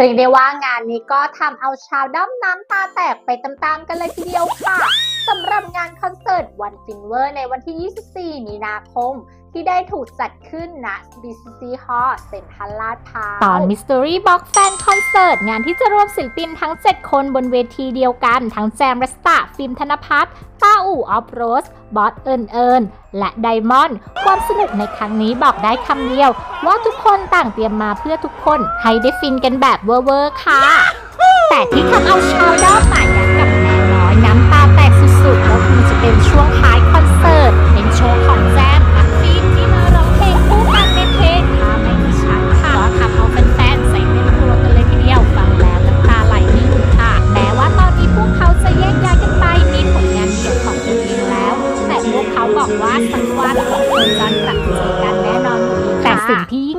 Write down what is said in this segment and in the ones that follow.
เรียกได้ว่างานนี้ก็ทำเอาชาวด้อมน้ำตาแตกไปตามๆกันเลยทีเดียวค่ะสำหรับงานคอนเสิร์ตวันฟินเวอร์ในวันที่ 24 มีนาคม ที่ได้ถูกจัดขึ้นณ BCC Hall เซ็นทรัลลาดพร้าวตอน Mystery Box Fan Concert งานที่จะรวมศิลปินทั้ง 7 คนบนเวทีเดียวกัน ทั้งแจมรัสตาฟิล์มธนพัฒน์ต้าอู่ออฟโรส บอสเอิญเอิญและไดมอนด์ความสนุกในครั้งนี้บอกได้คำเดียว ว่าทุกคนต่างเตรียมมาเพื่อทุกคน ให้ได้ฟินกันแบบเวอร์ๆค่ะ แต่ที่ทำเอาชาวด้อมหมาย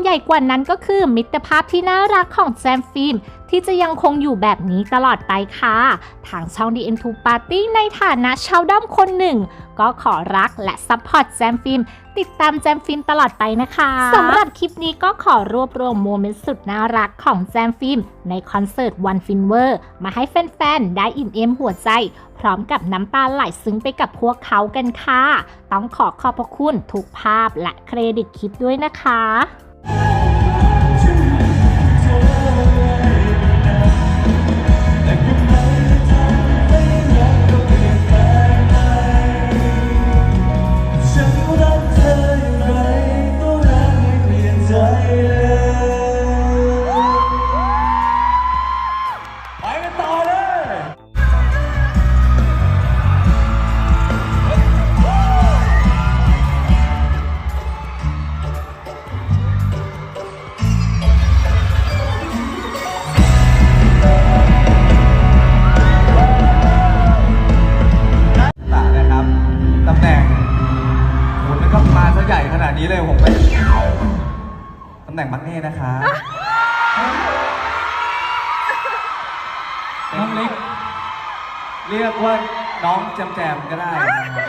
หญ่กว่านั้นก็คือมิตรภาพที่น่ารักของแจมฟิล์มที่จะยังคงอยู่แบบนี้ตลอดไปค่ะ ทางช่อง The N2 Party ในฐานะชาวด้อมคนหนึ่ง ก็ขอรักและซัพพอร์ตแจมฟิล์มติดตามแจมฟิล์มตลอดไปนะคะสำหรับคลิปนี้ก็ขอรวบรวมโมเมนต์สุดน่ารักของแจมฟิล์มในคอนเสิร์ตวันฟินเวอร์มาให้แฟนๆ ได้อิ่มเอมหัวใจ พร้อมกับน้ำตาไหลซึ้งไปกับพวกเขากันค่ะ ต้องขอขอบพระคุณทุกภาพและเครดิตคลิปด้วยนะคะ Yeah. ตำแหน่งมักเน่นะคะน้องเล็ก เรียกว่าน้องแจมแจมๆก็ได้นะครับ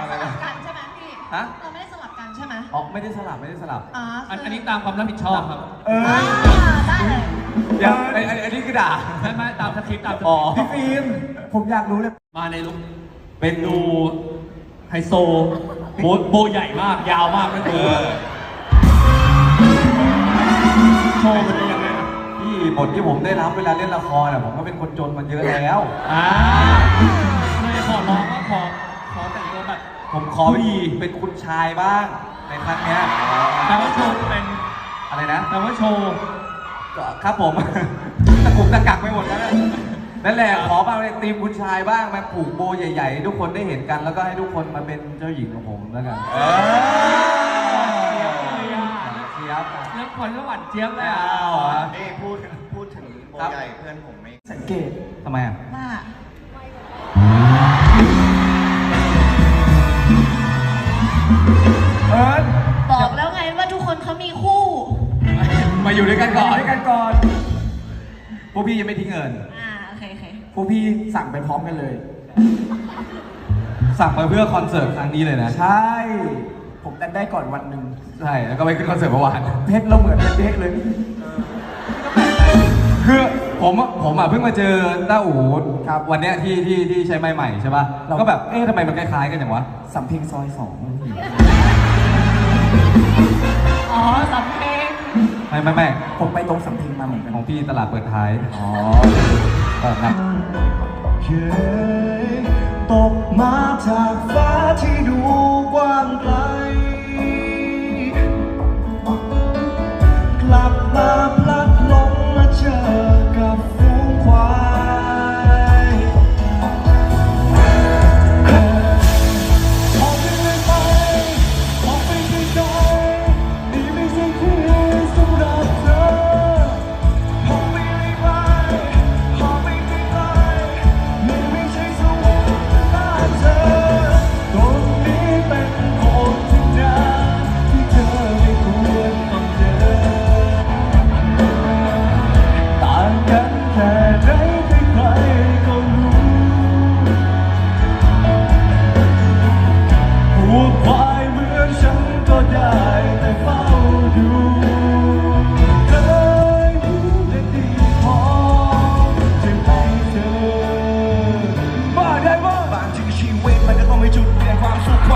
อะไรนะกันใช่ไหมพี่ ฮะ เราไม่ได้สลับกันใช่ไหมอ๋อไม่ได้สลับไม่ได้สลับ อ๋ออันอันนี้ตามความรับผิดชอบครับเอออ่าได้เลยเดี๋ยวไอ้ไอ้ไอ้นี่คือด่า ไม่ไม่ตามสคริปต์ตามสคริปต์อ๋อ พี่ฟิล์มผมอยากรู้เลย มาในลุคเป็นดู ไฮโซโบโบใหญ่มากยาวมากนั่นเอคืออโชว์มันเป็นยังไงนะพี่บทที่ผมได้รับเวลาเล่นละครอะผมก็เป็นคนจนมันเยอะแล้ว อ่าเลยขอร้องว่าขอขอแต่งตัวแบบผมขอเป็นคุณชายบ้างในครั้งเนี้ยแต่ว่าโชว์เป็นอะไรนะแต่ว่าโชว์ก็ครับผม ตะกุกตะกักไปหมดแล้วนะ นั่นแหละขอมาเป็นทีมคุณชายบ้างมาผูกโบใหญ่ๆให้ทุกคนได้เห็นกันแล้วก็ให้ทุกคนมาเป็นเจ้าหญิงของผมแล้วกันเออเชียบเรื่องคนก็หวานเจี๊ยบเลยอ้าอะวเหรอนี่พูดพูดถึงโบครับใหญ่เพื่อนผมไม่สังเกตทำไมอะว่าเอิร์ธบอกแล้วไงว่าทุกคนเขามีคู่ มาอยู่ด้วยกันก่อนด้วยกันก่อนพวกพี่ยังไม่ทิ้งเงิน พวกพี่สั่งไปพร้อมกันเลย สั่งมาเพื่อคอนเสิร์ตครั้งนี้เลยนะใช่ ผมดันได้ก่อนวันหนึ่งใช่แล้วก็ไปขึ้นคอนเสิร์ตเมื่อวานเพชรเราเหมือนเพชรเลย คือผมอะผมอะเพิ่งมาเจอต้าอู๋ครับวันเนี้ยที่ที่ที่ใช้ไม้ใหม่ใช่ป่ะเรา ก็แบบเอ๊ะทำไมมันคล้ายๆกันอย่างวะสัมเพ็งซอยสอง อ๋อสำเพลง ไม่ไม่ไม่ผมไปตรงสัมเพ็งมาเหมือนกันของพี่ตลาดเปิดท้าย อ๋อเออนะเคยตกมาจากฟ้าที่ดูกว้างไกล ค速า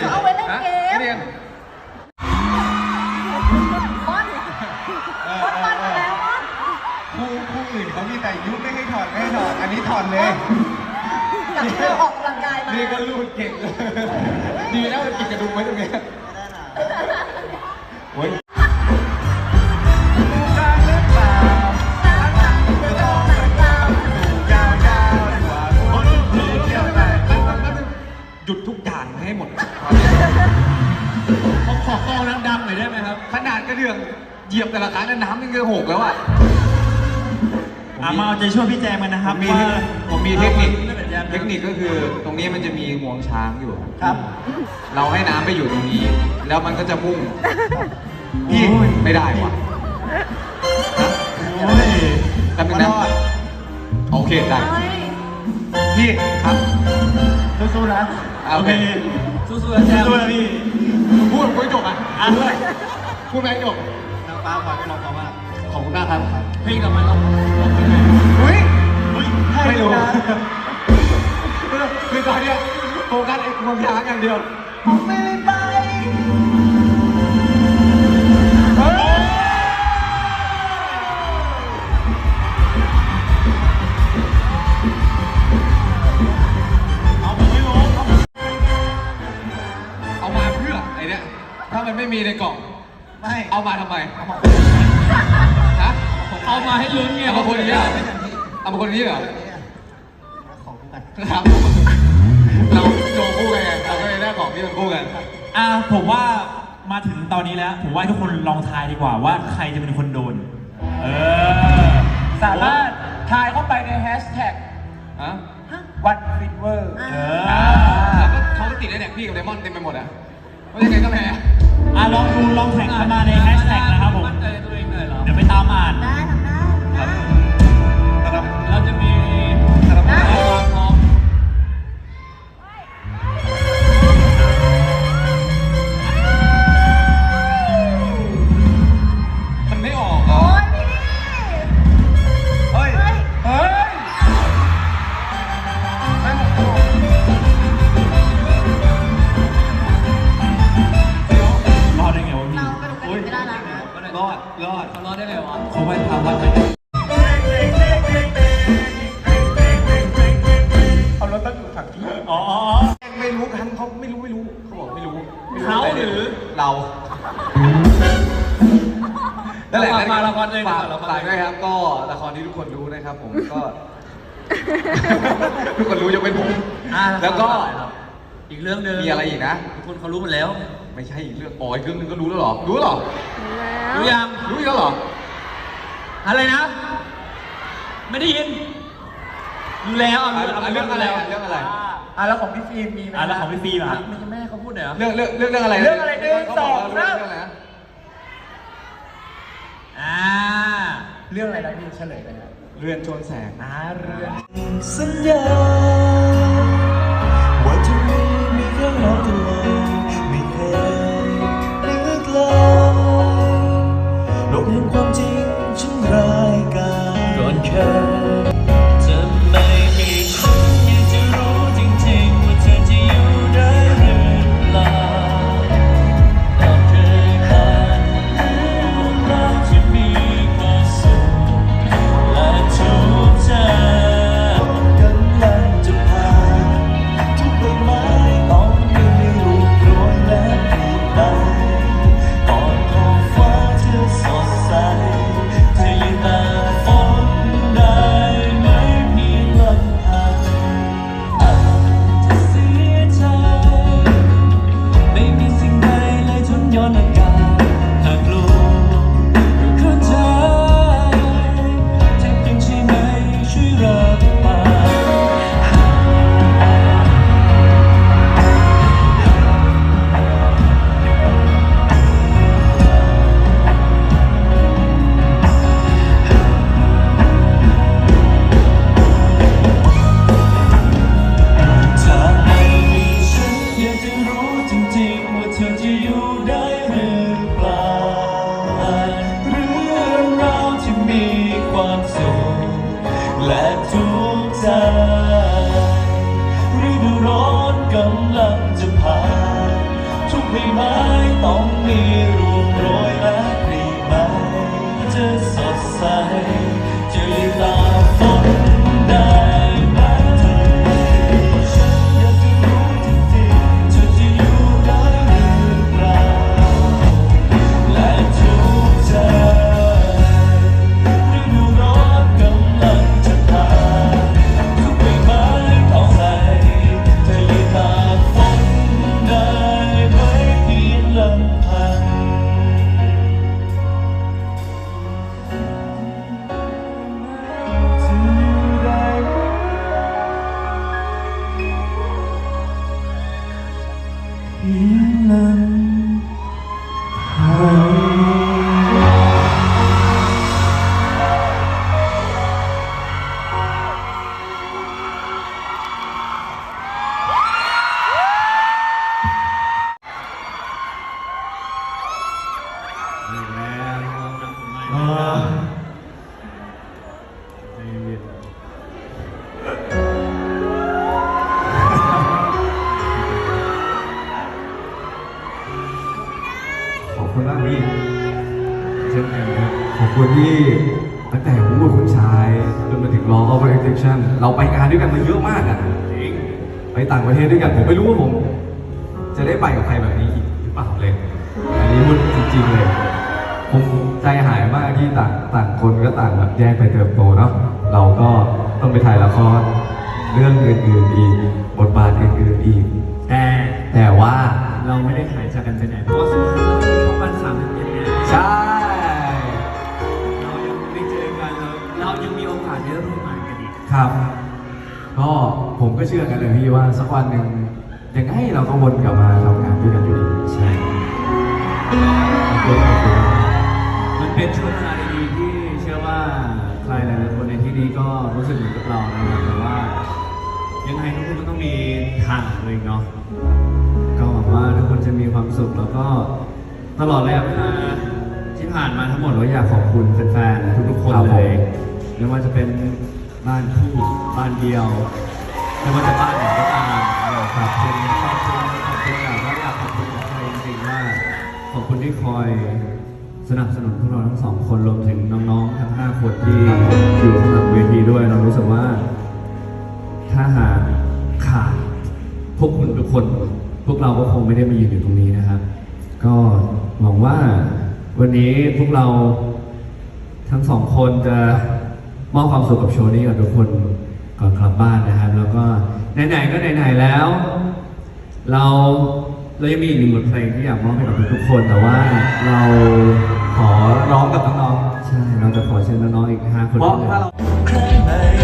เขาเอาไว้เล่นเกมเรียนบอลบอลบอลมาแล้วบอลคู่คู่อื่นเขามีแต่ยุบไม่ให้ถอดไม่ให้ถอด อันนี้ถอดเลยกับเธอออกกำลังกายมานี่ก็รูดเก่งเลยดีนะมันกินกระดุมไว้ตรงนี้โอ้ย หยุดทุกอย่างให้หมดผมขอคอดังๆหน่อยได้ไหมครับ ขนาดกระเดื่องเหยียบแต่ละครั้งนั้นน้ำยังเงยหกแล้วอะอะมาเอาใจช่วยพี่แจมกันนะครับผมมีว่าผมมีเทคนิคไม่เป็นไรครับเทคนิคก็คือตรงนี้มันจะมีงวงช้างอยู่ครับ เราให้น้ำไปอยู่ตรงนี้ แล้วมันก็จะมุ่งพี่โอ้ยไม่ได้ว่ะโอ้ยแป๊บนึงนะรอดโอเคได้เฮ้ยพี่ครับสู้ๆนะ โอเคสู้ๆนะแจมสู้ๆนะพี่พูดไม่จบอะอะด้วยพูดไม่จบนางฟ้าขอให้เราขอว่าขอบคุณมากครับเพลงกับมันต้องอุ้ยอุ้ยให้ไม่รู้นะคือตอนเนี้ยโฟกัสไอ้งวงช้างอย่างเดียวผมไม่ได้ไป ไม่มีในกล่อง ไม่เอามาทำไมฮะเอามาให้ลุ้นไงเอามาคนนี้เหรอเอามาคนนี้เหรอของกูกันครับเราโยงคู่กันไงเราก็เลยได้ของที่มันคู่กันอะผมว่ามาถึงตอนนี้แล้ว ผมว่าให้ทุกคนลองทายดีกว่าว่าใครจะเป็นคนโดน เออ สามารถทายเข้าไปในแฮชแท็กฮะวันฟินเวอร์เออ่าอแล้วก็เขาก็ติดไอ้เนี่ยพี่กับเลมอนเต็มไปหมดอะว่ายังไงก็แพ้อะ ลองดูลองแข่งกันมาในแฮชแท็กนะครับผม มั่นใจในตัวเองหน่อยเหรอ เดี๋ยวไปตามอ่า ได้เลยวะเขาไปทำว่าเอารถตั้งอยู่ถังที่อ๋อไม่รู้กันเขาไม่รู้ไม่รู้เขาบอกไม่รู้เขาหรือเรานั่นแหละฝากมาละครเลยฝากละครฝากด้วยครับ ก็ละครที่ทุกคนรู้นะครับ ผมก็ ทุกคนรู้ยกเป็นผมอ่าแล้วก็อีกเรื่องหนึ่งมีอะไรอีกนะ ทุกคนเขารู้หมดแล้ว ไม่ใช่อีกเรื่องอ๋ออีกเรื่องหนึงก็รู้แล้วเหรอรู้เหรอรู้ยังรู้อีกแล้วเหรออะไรนะ ไม่ได้ยินรู้แล้วอะอะอะเรื่องอะไรอะเรื่องอะไร อะแล้วของพี่ฟิล์มมีไหมอะแล้วของพี่ฟิล์มอะ ไม่ใช่แม่เขาพูดเหรอ เรื่องเรื่องเรื่องเรื่องอะไรเรื่องอะไรหนึ่งเขาบกว่าสองเรื่สาม เรื่องอะไรนะอ่าเรื่องอะไรนะพี่เฉลยไปนะเรือนชนแสง อ่าเรื่อง สัญญาว่า ร้อนกำลังจะผ่านทุกใบไม้ต้องมีรูปโรยแล้ว เราไปงานด้วยกันมาเยอะมากอะจริงไปต่างประเทศด้วยกันผมไม่รู้ว่าผม จะได้ไปกับใครแบบนี้อีกหรือเปล่าเลย อันนี้พูดจริง ๆเลย ผมใจหายมากที่ต่างต่างคนก็ต่างแบบแยกไปเติบโตเนาะเราก็ต้องไปถ่ายละครเรื่องอื่นๆอีกบทบาทอื่นๆอีก แต่แต่ว่าเราไม่ได้หายจากกันไปไหนเพราะว่าสุดท้ายเรามีช่องวันสามสิบเอ็ดไง ใช่ ครับ ก็ผมก็เชื่อกันเลยพี่ว่าสักวันหนึ่งยังไงเราก็วนกลับมาทำงานด้วยกันอยู่ดีใช่ขอบคุณขอบคุณมันเป็นช่วงเวลาดีๆที่เชื่อว่าใครหลายๆคนในที่นี้ก็รู้สึกเหมือนกับเรานะครับแต่ว่า ยังไงทุกคนก็ต้องมีทางของตัวเองเนาะก็หวังว่าทุกคนจะมีความสุขแล้วก็ตลอดระยะเวลาที่ผ่านมาทั้งหมดเราอยากขอบคุณแฟนๆทุกๆคนครับผมเลยไม่ว่าจะเป็น บ้านคู่บ้านเดียวไม่ว่าจะบ้านไหนก็ตามขอบคุณขอบคุณขอบคุณอย่างว่อยากขอบคุณใครจริงๆว่าขอบคุณที่คอยสนับสนุนพวกเราทั้งสองคนรวมถึงน้องๆทั้งห้าคนที่อยู่ข้างหลังเวทีด้วย เรารู้สึกว่าถ้าหากขาดพวกคุณทุกคน พวกเราก็คงไม่ได้มายืนอยู่ตรงนี้นะครับ ก็หวังว่าวันนี้พวกเราทั้งสองคนจะ มอบความสุขกับโชว์นี้กับทุกคนก่อนกลับบ้านนะครับ แล้วก็ไหนๆก็ไหนๆแล้ว เราเรายังมีอีกหนึ่งบทเพลงที่อยากมอบให้กับทุกๆคนแต่ว่าเราขอร้องกับน้องๆใช่เราจะขอเชิญน้องๆอีกห้าคนเพราะถ้าเรา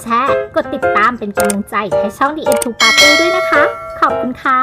แชร์ กดติดตามเป็นกำลังใจให้ช่อง The End to Party ด้วยนะคะ ขอบคุณค่ะ